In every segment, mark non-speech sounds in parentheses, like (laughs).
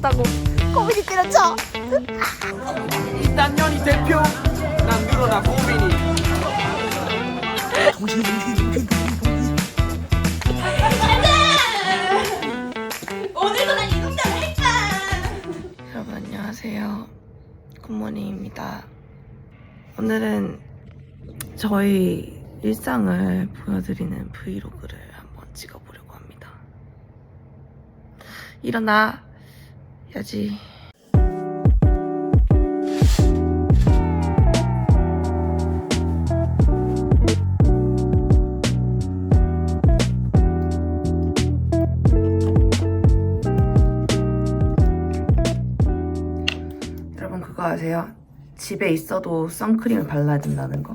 때렸다고 코미디 때렸죠? 일단 년이 대표 난 늘어나 고민이 오늘도 난 이 동작을 했다 여러분 안녕하세요. 굿모닝입니다. 오늘은 저희 일상을 보여드리는 브이로그를 한번 찍어보려고 합니다. 일어나 야지. 여러분 그거 아세요? 집에 있어도 선크림을 발라야 된다는 거.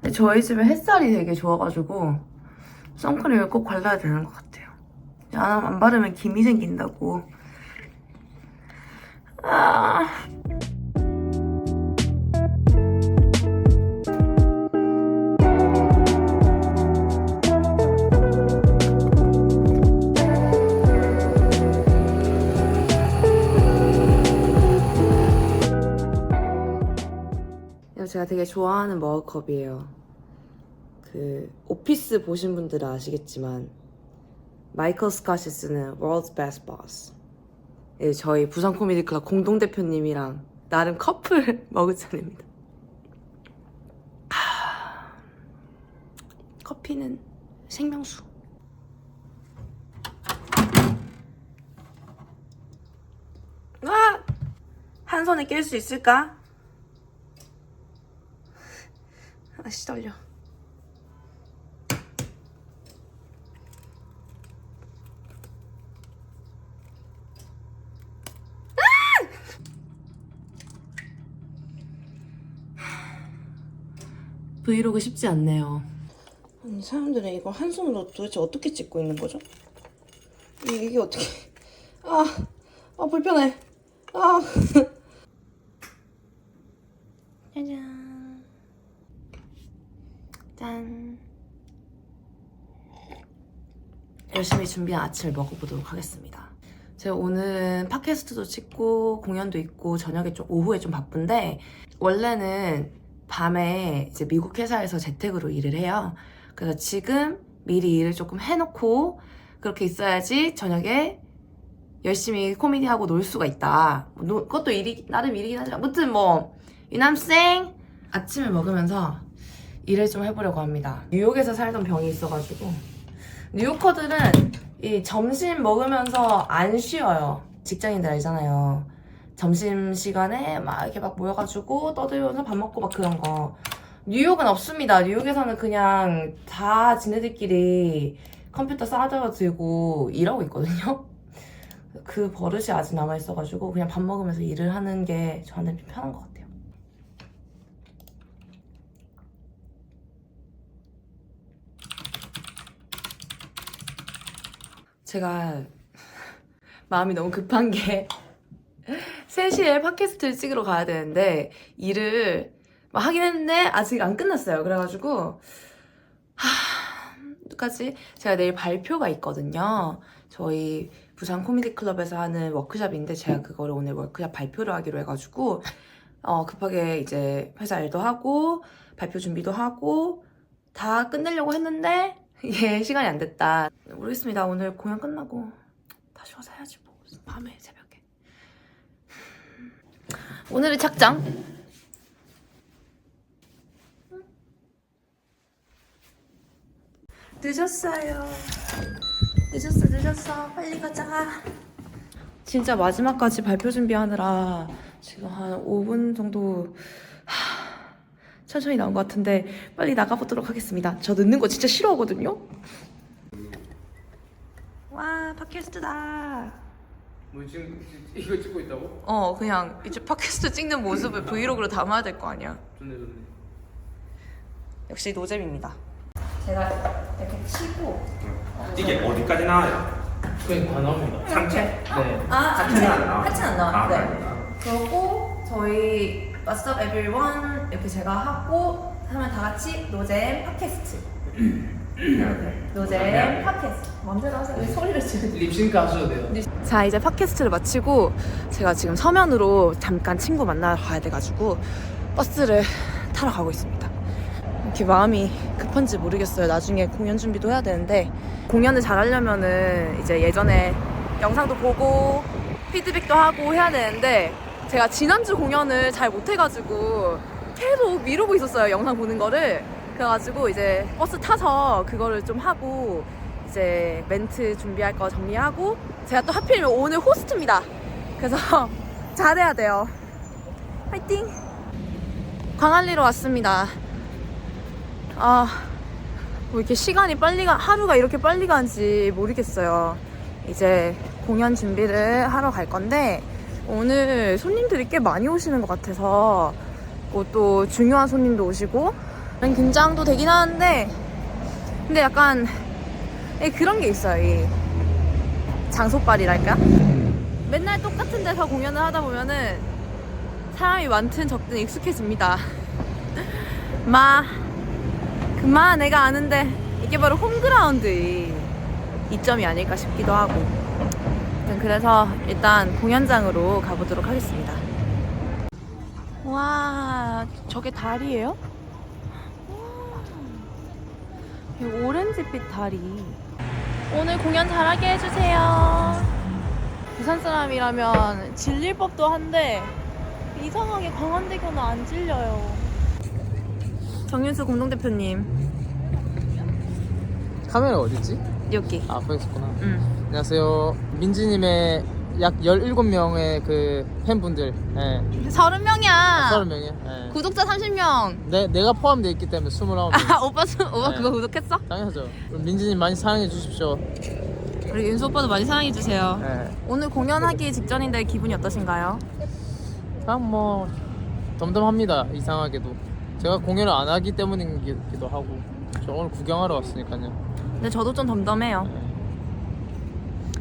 근데 저희 집에 햇살이 되게 좋아가지고 선크림을 꼭 발라야 되는 것 같아요. 안, 안 바르면 김이 생긴다고. 제가 되게 좋아하는 머그컵이에요. 그 오피스 보신 분들은 아시겠지만 마이클 쓰는 World's Best Boss. 예, 저희 부산 코미디 클럽 공동 대표님이랑 나름 커플 (laughs) 머그잔입니다. 하... 커피는 생명수. 아! 한 손에 낄수 있을까? 아씨 떨려. 브이로그 쉽지 않네요. 아니, 사람들은 이거 한 손으로 도대체 어떻게 찍고 있는 거죠? 이게, 어떻게? 아, 아 불편해. 아. (laughs) 짜잔. 짠. 열심히 준비한 아침을 먹어보도록 하겠습니다. 제가 오늘은 팟캐스트도 찍고 공연도 있고 저녁에 좀 오후에 좀 바쁜데 원래는 밤에 이제 미국 회사에서 재택으로 일을 해요. 그래서 지금 미리 일을 조금 해놓고 그렇게 있어야지 저녁에 열심히 코미디 하고 놀 수가 있다. 뭐 노- 그것도 일이 나름 일이긴 하지만 아무튼 뭐 유남생 아침을 먹으면서 일을 좀 해보려고 합니다. 뉴욕에서 살던 병이 있어가지고 뉴요커들은 이 점심 먹으면서 안 쉬어요. 직장인들 알잖아요. 점심 시간에 막 이렇게 막 모여가지고 떠들면서 밥 먹고 막 그런 거. 뉴욕은 없습니다. 뉴욕에서는 그냥 다 지네들끼리 컴퓨터 싸들어 들고 일하고 있거든요. (laughs) 그 버릇이 아직 남아있어가지고 그냥 밥 먹으면서 일을 하는 게 저한테는 좀 편한 것 같아요. 제가 (laughs) 마음이 너무 급한 게 3시에 팟캐스트를 찍으러 가야 되는데 일을 막 하긴 했는데 아직 안 끝났어요. 그래가지고 하... 까지 제가 내일 발표가 있거든요. 저희 부산 코미디 클럽에서 하는 워크숍인데 제가 그거를 오늘 워크숍 발표를 하기로 해가지고 어, 급하게 이제 회사 일도 하고 발표 준비도 하고 다 끝내려고 했는데 예 (laughs) 시간이 안 됐다. 모르겠습니다. 오늘 공연 끝나고 다시 와서 해야지 뭐 밤에 새벽에. 오늘의 착장. 늦었어요. 늦었어, 늦었어. 빨리 가자. 진짜 마지막까지 발표 준비하느라 지금 한 5분 정도 하, 천천히 나온 것 같은데 빨리 나가보도록 하겠습니다. 저 늦는 거 진짜 싫어하거든요. 와, 팟캐스트다. 뭐 지금 이거 찍고 있다고? 어, 그냥 이제 팟캐스트 찍는 모습을 브이로그로 담아야 될 거 아니야. 좋네 좋네 역시 노잼입니다. 제가 이렇게 치고 이게 어디까지 나와요? 그게 다 나옵니다 상체? 네 아, 하체는 안 나와요? 하체는 안 나와요. 아, 네. 아, 그러고 저희 What's up everyone 이렇게 제가 하고 하면 다 같이 노잼 팟캐스트 노잼 팟캐스트. 맘대로 하세요. 왜 소리를 지르 립싱크 하셔도 돼요. 자 이제 팟캐스트를 마치고 제가 지금 서면으로 잠깐 친구 만나러 가야 돼가지고 버스를 타러 가고 있습니다. 이렇게 마음이 급한지 모르겠어요. 나중에 공연 준비도 해야 되는데 공연을 잘 하려면은 이제 예전에 영상도 보고 피드백도 하고 해야 되는데 제가 지난주 공연을 잘 못해가지고 계속 미루고 있었어요 영상 보는 거를 그래가지고 이제 버스 타서 그거를 좀 하고 이제 멘트 준비할 거 정리하고 제가 또 하필이면 오늘 호스트입니다. 그래서 (laughs) 잘해야 돼요. 화이팅! 광안리로 왔습니다. 아, 뭐 이렇게 시간이 빨리 가, 하루가 이렇게 빨리 가는지 모르겠어요. 이제 공연 준비를 하러 갈 건데 오늘 손님들이 꽤 많이 오시는 것 같아서 뭐또 중요한 손님도 오시고 긴장도 되긴 하는데 근데 약간 예, 그런 게 있어요. 이 장소빨이랄까? 맨날 똑같은 데서 공연을 하다 보면은 사람이 많든 적든 익숙해집니다. (laughs) 마, 그마 내가 아는데 이게 바로 홈그라운드의 이점이 아닐까 싶기도 하고. 그래서 일단 공연장으로 가보도록 하겠습니다. 와, 저게 달이에요? 이 오렌지빛 다리. 오늘 공연 잘하게 해주세요. 부산 사람이라면 질릴 법도 한데 이상하게 광안대교는 안 질려요. 정윤수 공동대표님 카메라 어딨지? 여기. 아, 앞에 있었구나. 응. 안녕하세요. 민지님의 약 17명의 그 팬분들. 예. 서른 명이야. 30명이요? 예. 구독자 30명. 내, 내가 포함되어 있기 때문에 29명. (laughs) 아 오빠 수, 오빠 네. 그거 구독했어? 당연하죠. 그럼 민지님 많이 사랑해 주십시오. 우리 윤수 오빠도 많이 사랑해 주세요. 예. 오늘 공연하기 직전인데 기분이 어떠신가요? 그냥 뭐, 덤덤합니다. 이상하게도. 제가 공연을 안 하기 때문이기도 하고. 저 오늘 구경하러 왔으니까요. 근데 저도 좀 덤덤해요.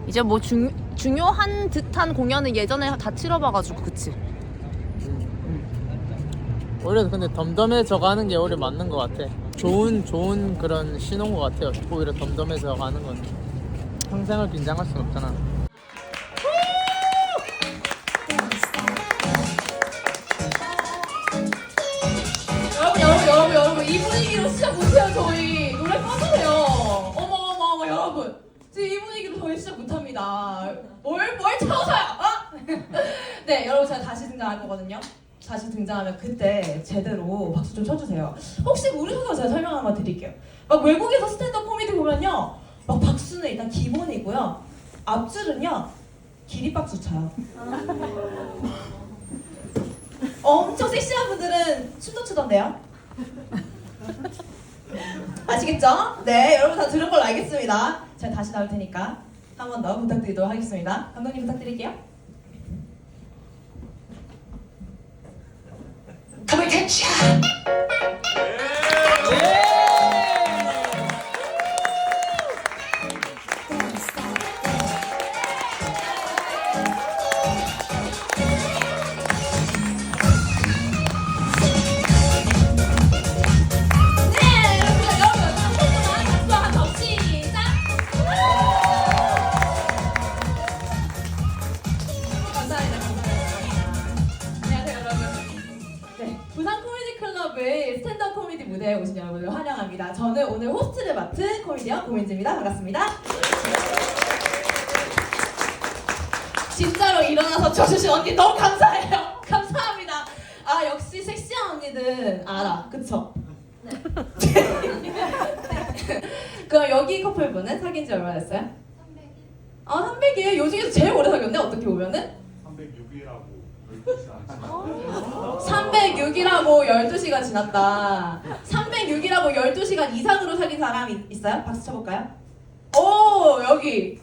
이제 뭐 중, 중요한 듯한 공연은 예전에 다 치러봐가지고 그치? 오히려 근데 덤덤해져 가는 게 오히려 맞는 것 같아. 좋은, 좋은 그런 신호인 것 같아요. 오히려 덤덤해져 가는 건. 평생을 긴장할 순 없잖아. 시작 못합니다. 뭘 뭘 쳐서요? 어? (laughs) 네 여러분 제가 다시 등장할 거거든요. 다시 등장하면 그때 제대로 박수 좀 쳐주세요. 혹시 모르셔서 제가 설명 한번 드릴게요. 막 외국에서 스탠드업 코미디 보면요. 막 박수는 일단 기본이고요. 앞줄은요 기립박수 쳐요. 엄청 섹시한 분들은 춤도 추던데요? 아시겠죠? 네, 여러분 다 들은 걸로 알겠습니다. 제가 다시 나올 테니까 한번 더 부탁드리도록 하겠습니다. 감독님 부탁드릴게요. 고백 캐치! 네, 언니는 알아, 그쵸? 네. 그럼 여기 커플분은 사귄 지 얼마나 됐어요? 300일. 아 300일. 요 중에서 제일 오래 사귀었네. 어떻게 보면은? 306이라고 12시간 지났다. 306이라고 12시간 이상으로 사귄 사람이 있어요? 박수 쳐볼까요? 오, 여기.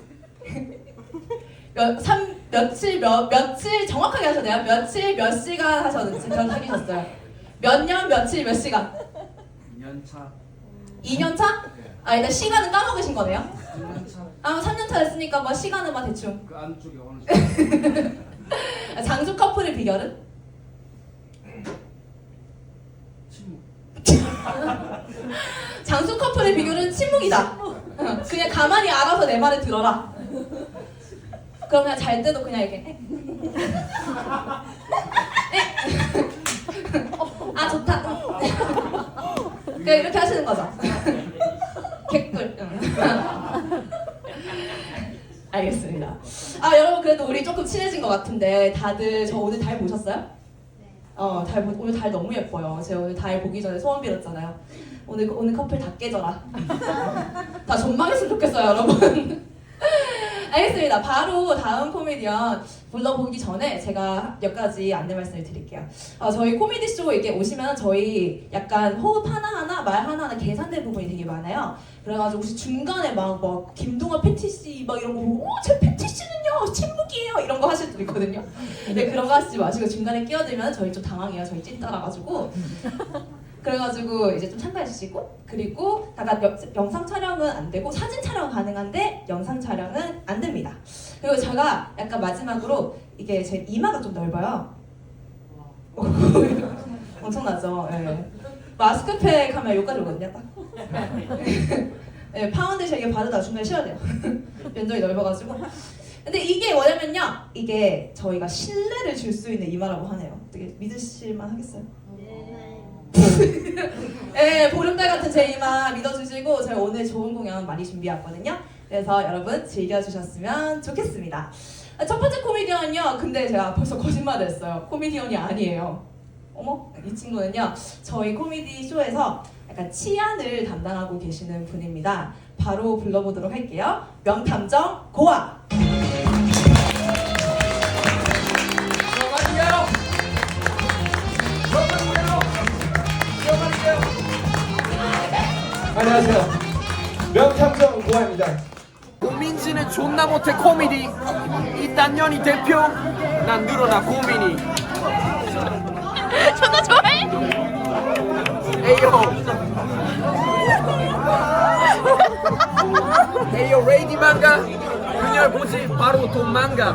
몇, 삼, 며칠, 몇, 며칠 정확하게 하셔야 돼요. 며칠, 몇 시간 하셨는지 전 사귀셨어요. 몇 년, 며칠, 몇 시간? 연차. 2년 차? 아, 일단 시간은 까먹으신 거네요? 아, 3년 차 됐으니까 뭐 시간은 뭐 대충. 그 안쪽에 어느 아, (laughs) 장수 커플의 비결은? 친구. (laughs) 장수 커플의 비결은 침묵이다. 응, 그냥 가만히 알아서 내 말을 들어라. 그냥 잘 때도 그냥 이렇게. 에? (laughs) 에? 아 좋다. 그냥 이렇게 하시는 거죠. 개꿀. 응. 알겠습니다. 아 여러분 그래도 우리 조금 친해진 것 같은데 다들 저 오늘 달 보셨어요? 어, 달 보- 오늘 달 너무 예뻐요. 제가 오늘 달 보기 전에 소원 빌었잖아요. 오늘 오늘 커플 다 깨져라. 다 존망했으면 좋겠어요, 여러분. (laughs) 알겠습니다. 바로 다음 코미디언 불러보기 전에 제가 몇 가지 안내 말씀을 드릴게요. 어, 저희 코미디 쇼 이렇게 오시면 저희 약간 호흡 하나하나 말 하나하나 계산된 부분이 되게 많아요. 그래가지고 혹시 중간에 막, 막 김동완 패티씨 막 이런 거 어, 제 패티씨는요 침묵이에요 이런 거 하실 수도 있거든요. 근데 그런 거 하시지 마시고 중간에 끼어들면 저희 좀 당황해요. 저희 찐 따라가지고. 그래가지고 이제 좀 참가해 주시고 그리고 다가 여- 영상 촬영은 안 되고 사진 촬영 가능한데 영상 촬영은 안 됩니다. 그리고 제가 약간 마지막으로 이게 제 이마가 좀 넓어요. (laughs) 엄청나죠. 예. 마스크팩 하면 여기까지 오거든요. 딱. (laughs) 예, 파운데이션 이게 바르다 중간에 쉬어야 돼요. (laughs) 면적이 넓어가지고. 근데 이게 뭐냐면요. 이게 저희가 신뢰를 줄 수 있는 이마라고 하네요. 되게 믿으실만 하겠어요? 네, (laughs) 보름달 같은 제 이마 믿어주시고 저희 오늘 좋은 공연 많이 준비했거든요. 그래서 여러분 즐겨주셨으면 좋겠습니다. 아, 첫 번째 코미디언은요. 근데 제가 벌써 거짓말을 했어요. 코미디언이 아니에요. 어머, 이 친구는요. 저희 코미디 쇼에서 약간 치안을 담당하고 계시는 분입니다. 바로 불러보도록 할게요. 명탐정 고아. 안녕하세요. 명탐정 고아입니다. 민지는 존나 못해 코미디. 이딴 년이 대표. 난 늘어나 고민이. (laughs) 존나 좋아해? 에이요. 에이요 레이디 망가. 그녀를 보지 바로 도망가.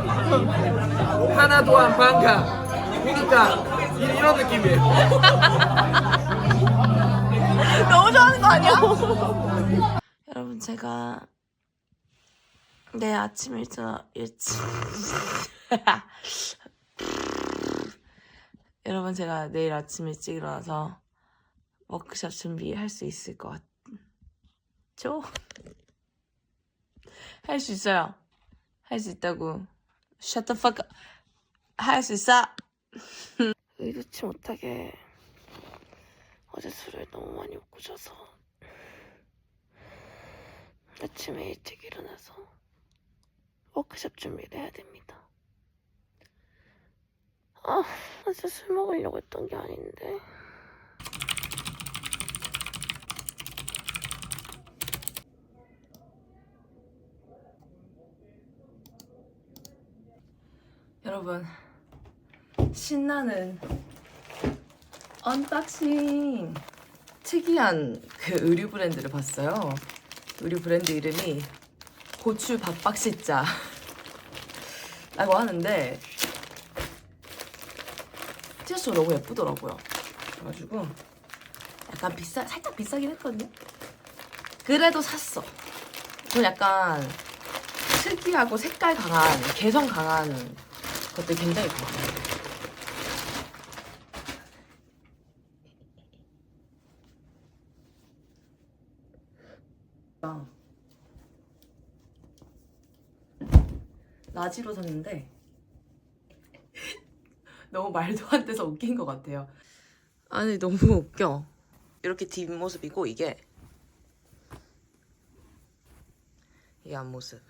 하나도 안 반가. 그니까 이- 이런 느낌이에요 (laughs) (laughs) 너무 좋아하는 거 아니야? (laughs) (laughs) 여러분 제가 내일 아침 일찍 일찍 여러분 제가 내일 아침 일찍 일어나서 워크숍 준비할 수 있을 것 같죠? 할 수 있어요. 할 수 있다고. Shut the fuck up. 할 수 있어. 의도치 못하게 어제 술을 너무 많이 먹고 자서 아침에 일찍 일어나서 워크숍 준비를 해야 됩니다. 아, 나 진짜 술 먹으려고 했던 게 아닌데. 여러분, 신나는 언박싱 특이한 그 의류 브랜드를 봤어요. 의류 브랜드 이름이 고추 박박시자 (laughs) 라고 하는데 티셔츠가 너무 예쁘더라고요. 그래가지고 약간 비싸 살짝 비싸긴 했거든요. 그래도 샀어. 전 약간 특이하고 색깔 강한 개성 강한 것들 굉장히 좋아해요. 라지로 샀는데 (laughs) 너무 말도 안 돼서 웃긴 것 같아요. 아니 너무 웃겨. 이렇게 뒷모습이고 이게 이게 앞모습.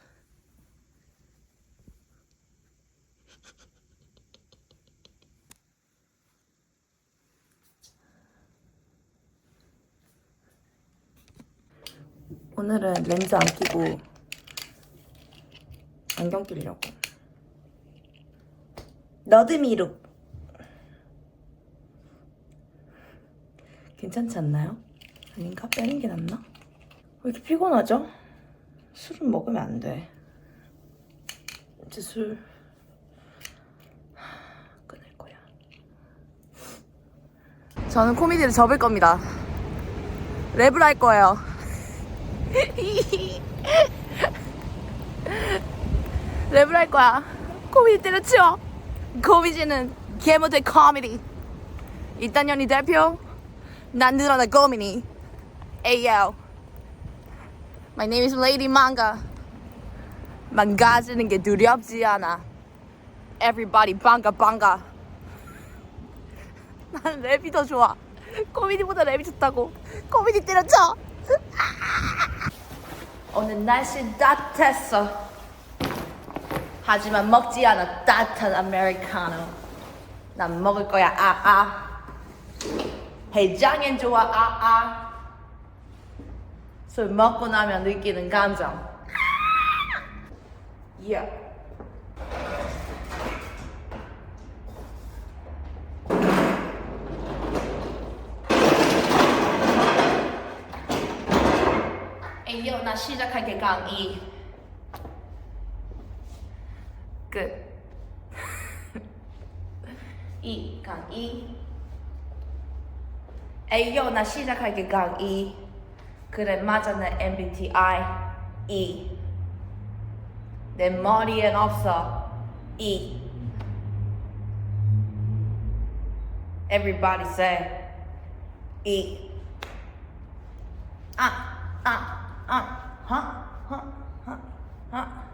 오늘은 렌즈 안 끼고 안경 끼려고. 너드미 룩. 괜찮지 않나요? 아닌가? 빼는 게 낫나? 왜 이렇게 피곤하죠? 술은 먹으면 안 돼. 이제 술 끊을 거야. 저는 코미디를 접을 겁니다. 랩을 할 거예요. (laughs) 랩을 할 거야. 코미디 때려치워. 코미디는 개못해 코미디. 이딴 년이 대표. 난 늘어나 고민이. Ayo. My name is Lady Manga. 망가지는 게 두렵지 않아. Everybody banga banga. 난 랩이 더 좋아. 코미디보다 랩이 좋다고. 코미디 때려쳐. (laughs) 오늘 날씨 따뜻했어. 하지만 먹지 않아 따뜻한 아메리카노. 난 먹을 거야 아아. 해장엔 좋아 아아. 술 먹고 나면 느끼는 감정. 예. 에이요 나 시작할게 강의 끝. (laughs) 이 강의 에이요 나 시작할게 강의 그래 맞아 내 MBTI E 내 머리엔 없어 E Everybody say E 아, 아, 아, 하, 하, 하, 하.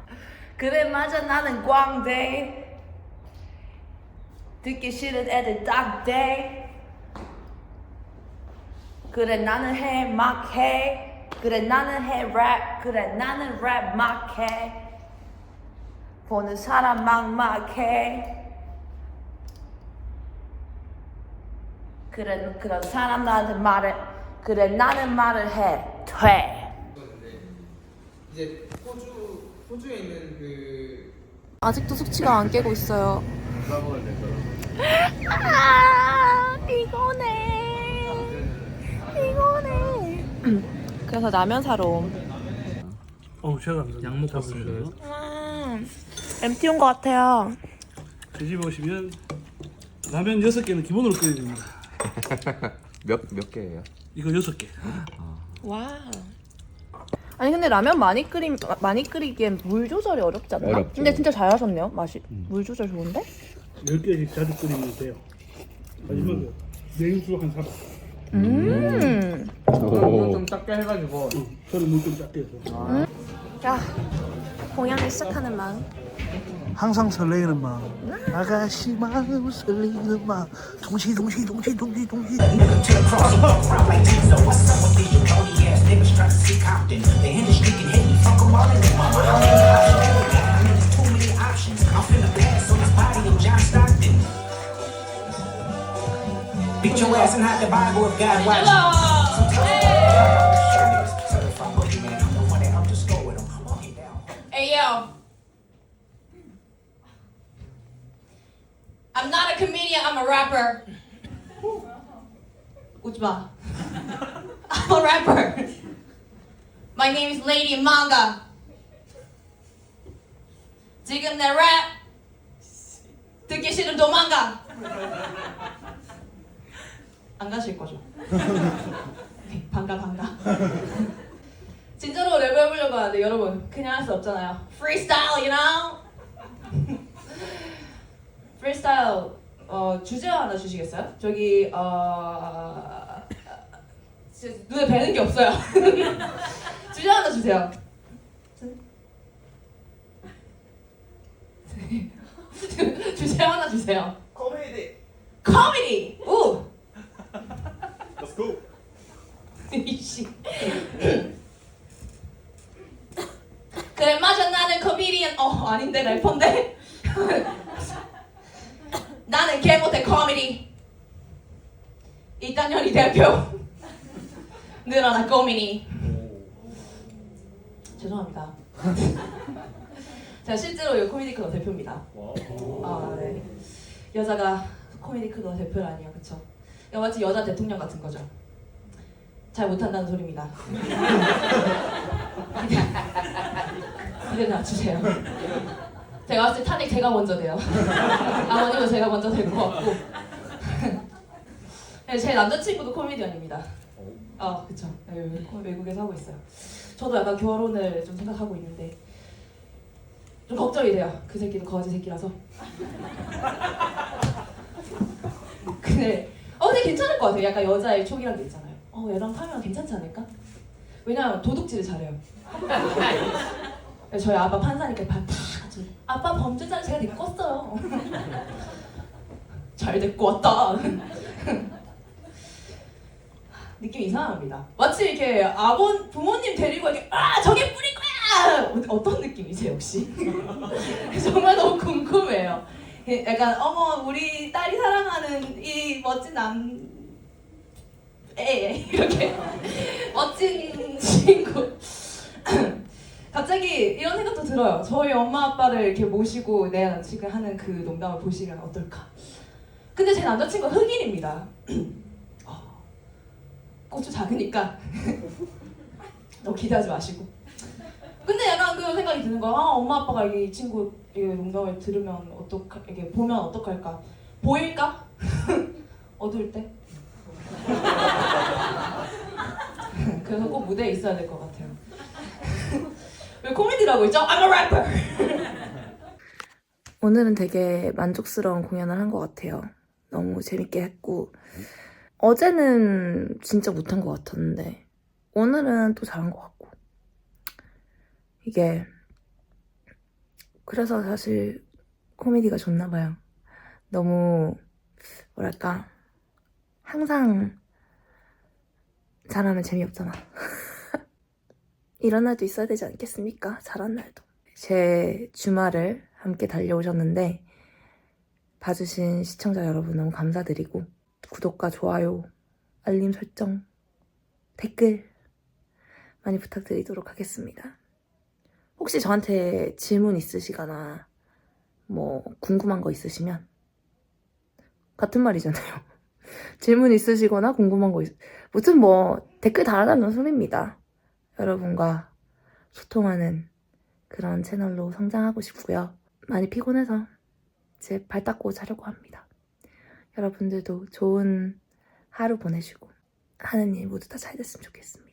그래 맞아. 나는 광대 듣기 싫은 애들 딱대. 그래 나는 해 막 해. 그래 나는 해 랩. 그래 나는 랩 막 해. 보는 사람 막막해. 그래 그런 사람 나한테 말해. 그래 나는 말을 해돼. 이제 호주 호주에 있는 그 아직도 숙취가 안 깨고 있어요 아 피곤해 피곤해 (clears throat) 그래서 라면 사러 옴 어, 제가 양 먹고 주세요. 음, MT 온 것 같아요 제 집에 오시면 라면 6개는 기본으로 끓여야 됩니다. (laughs) 몇, 몇 개예요? 이거 6개. 와. 아니 근데 라면 많이 끓임 많이 끓이기엔 물 조절이 어렵지 않나? 어렵죠. 근데 진짜 잘하셨네요. 맛이 물 조절 좋은데? 10개씩 자주 끓이면 돼요. 마지막에 냉수 한 사발. 음. 오. 좀 작게 해가지고 응, 저는 물좀 작게 해서. 야 공연을 시작하는 마음. 항상 설레이는 마음. 아가씨 마음 설레이는 마음. 동시 동시 동시 동시 동시. Beat your ass and hide the Bible if God watch I'm not a comedian, I'm a rapper. 웃지 마. I'm a rapper. My name is Lady Manga. 지금 내 랩 듣기 싫으면 도망가. 안 가실 거죠? 네, 반가 반가. 진짜로 랩을 해보려고 하는데 여러분 그냥 할 수 없잖아요. Freestyle, you know? Freestyle 어, 주제 하나 주시겠어요? 저기 어 진짜 눈에 뵈는 게 없어요. (laughs) 주제 하나 주세요. (laughs) 주제 하나 주세요. 코미디. 코미디. 우. Let's go. 이씨. 그래 맞아 나는 코미디언 어 아닌데 래퍼인데 (laughs) 나는 개 못해 코미디. 이딴년이 대표 늘어나 고민이 죄송합니다. 제가 실제로 이 코미디 클럽 대표입니다. 아, 네. 여자가 코미디 클럽 대표라니요 그쵸? 마치 여자 대통령 같은 거죠. 잘 못한다는 소리입니다. (laughs) 기대 놔주세요. 제가 봤을 때 탄핵 제가 먼저 돼요. (laughs) 아버님은 제가 먼저 될 것 같고. (laughs) 네, 제 남자친구도 코미디언입니다. 아 그쵸. 네, 외국에서 하고 있어요. 저도 약간 결혼을 좀 생각하고 있는데 좀 걱정이 돼요. 그 새끼도 거지 새끼라서. (laughs) 근데 어 근데 괜찮을 것 같아요. 약간 여자의 촉이란 게 있잖아요. 어 얘랑 하면 괜찮지 않을까? 왜냐면 도둑질을 잘해요. 저희 아빠 판사니까 다 아빠 범죄자를 제가 데리고 왔어요 (laughs) 잘 데리고 왔다 느낌 이상합니다. 마치 이렇게 아버 부모님 데리고 이렇게 아 저게 뿌릴 거야 어- 어떤 느낌이세요 혹시? (laughs) 정말 너무 궁금해요. 예, 약간 어머 우리 딸이 사랑하는 이 멋진 남 에, 이렇게 (laughs) 멋진. 갑자기 이런 생각도 들어요. 저희 엄마 아빠를 이렇게 모시고 내 지금 하는 그 농담을 보시면 어떨까? 근데 제 남자친구 가 흑인입니다. (clears throat) 고추 작으니까 (laughs) 너무 기대하지 마시고. 근데 약간 그 생각이 드는 거야. 아, 엄마 아빠가 이 친구 이 농담을 들으면 어떡 이게 보면 어떡할까? 보일까? (laughs) 어두울 때. (laughs) 그래서 꼭 무대에 있어야 될 것 같아요. 왜 코미디라고 있죠? I'm a rapper. (laughs) 오늘은 되게 만족스러운 공연을 한 것 같아요. 너무 재밌게 했고 어제는 진짜 못한 것 같았는데 오늘은 또 잘한 것 같고 이게 그래서 사실 코미디가 좋나 봐요. 너무 뭐랄까 항상 잘하면 재미없잖아. (laughs) 이런 날도 있어야 되지 않겠습니까? 잘한 날도. 제 주말을 함께 달려오셨는데 봐주신 시청자 여러분 너무 감사드리고 구독과 좋아요, 알림 설정, 댓글 많이 부탁드리도록 하겠습니다. 혹시 저한테 질문 있으시거나 뭐 궁금한 거 있으시면 같은 말이잖아요. (laughs) 질문 있으시거나 궁금한 거 있... 무튼 뭐 댓글 달아달라는 소리입니다. 여러분과 소통하는 그런 채널로 성장하고 싶고요. 많이 피곤해서 제발 닦고 자려고 합니다. 여러분들도 좋은 하루 보내시고 하는 일 모두 다 잘 됐으면 좋겠습니다.